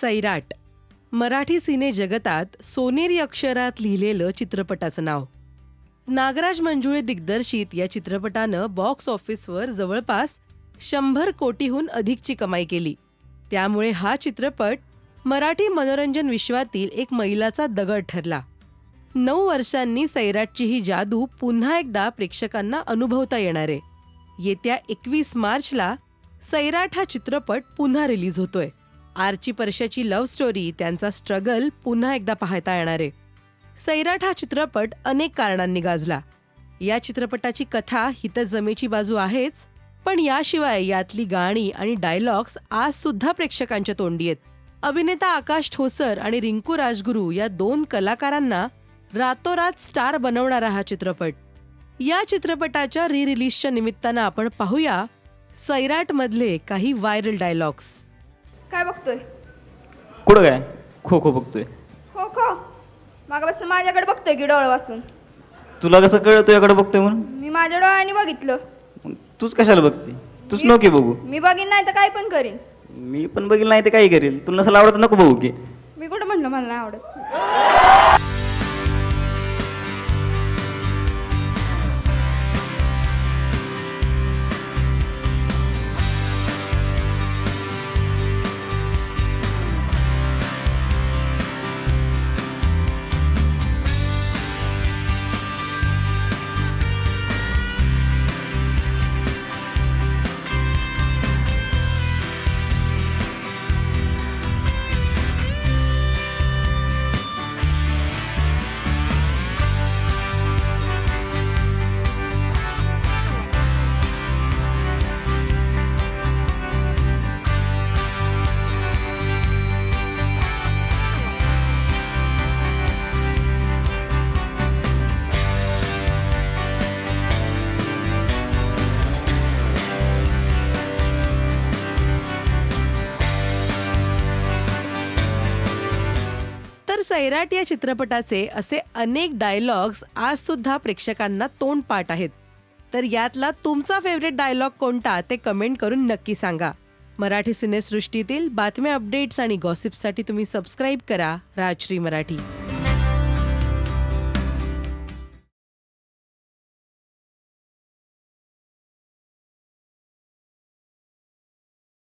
सैराट. मराठी सिने जगतात सोनेरी अक्षरात लिहिलेलं चित्रपटाचं नाव. नागराज मंजुळे दिग्दर्शित या चित्रपटानं बॉक्स ऑफिसवर जवळपास शंभर कोटीहून अधिकची कमाई केली. त्यामुळे हा चित्रपट मराठी मनोरंजन विश्वातील एक मैलाचा दगड ठरला. नऊ वर्षांनी सैराटची ही जादू पुन्हा एकदा प्रेक्षकांना अनुभवता येणार. आहे येत्या एकवीस मार्चला सैराट हा चित्रपट पुन्हा रिलीज होतोय. आर्ची परशाची लव्ह स्टोरी त्यांचा स्ट्रगल पुन्हा एकदा पाहता येणार. आहे सैराट हा चित्रपट अनेक कारणांनी गाजला. या चित्रपटाची कथा ही तर जमेची बाजू आहेच पण याशिवाय यातली गाणी आणि डायलॉग्स आज सुद्धा प्रेक्षकांच्या तोंडी आहेत. अभिनेता आकाश ठोसर आणि रिंकू राजगुरू या दोन कलाकारांना रातोरात स्टार बनवणारा हा चित्रपट. या चित्रपटाच्या री रिलीजच्या निमित्तानं आपण पाहूया सैराटमधले काही व्हायरल डायलॉग्स काय बघतोय? कुठं काय? खो खो बघतोय. हो खो? मागापासून माझ्याकडे बघतोय की डोळं वाचून. तुला कसं कळलं तुझ्याकडे बघतोय म्हणून? मी माझ्या डोळ्याने बघितलं. मग तूच कशाला बघते? तूच नको बघू. मी बघीन नाही तर काय पण करीन. मी पण बघील नाही ते काही करेल. तुला नसेल आवडत नको बघू की. मी कुठं म्हणलं मला नाही आवडत? सैराट या चित्रपटाचे असे अनेक डायलॉग्स आज सुद्धा प्रेक्षकांना तोंडपाठ आहेत. तर यातला तुमचा फेवरेट डायलॉग कोणता ते कमेंट करून नक्की सांगा. मराठी सिनेसृष्टीतील बातम्या अपडेट्स आणि गॉसिपसाठी तुम्ही सबस्क्राईब करा राजश्री मराठी.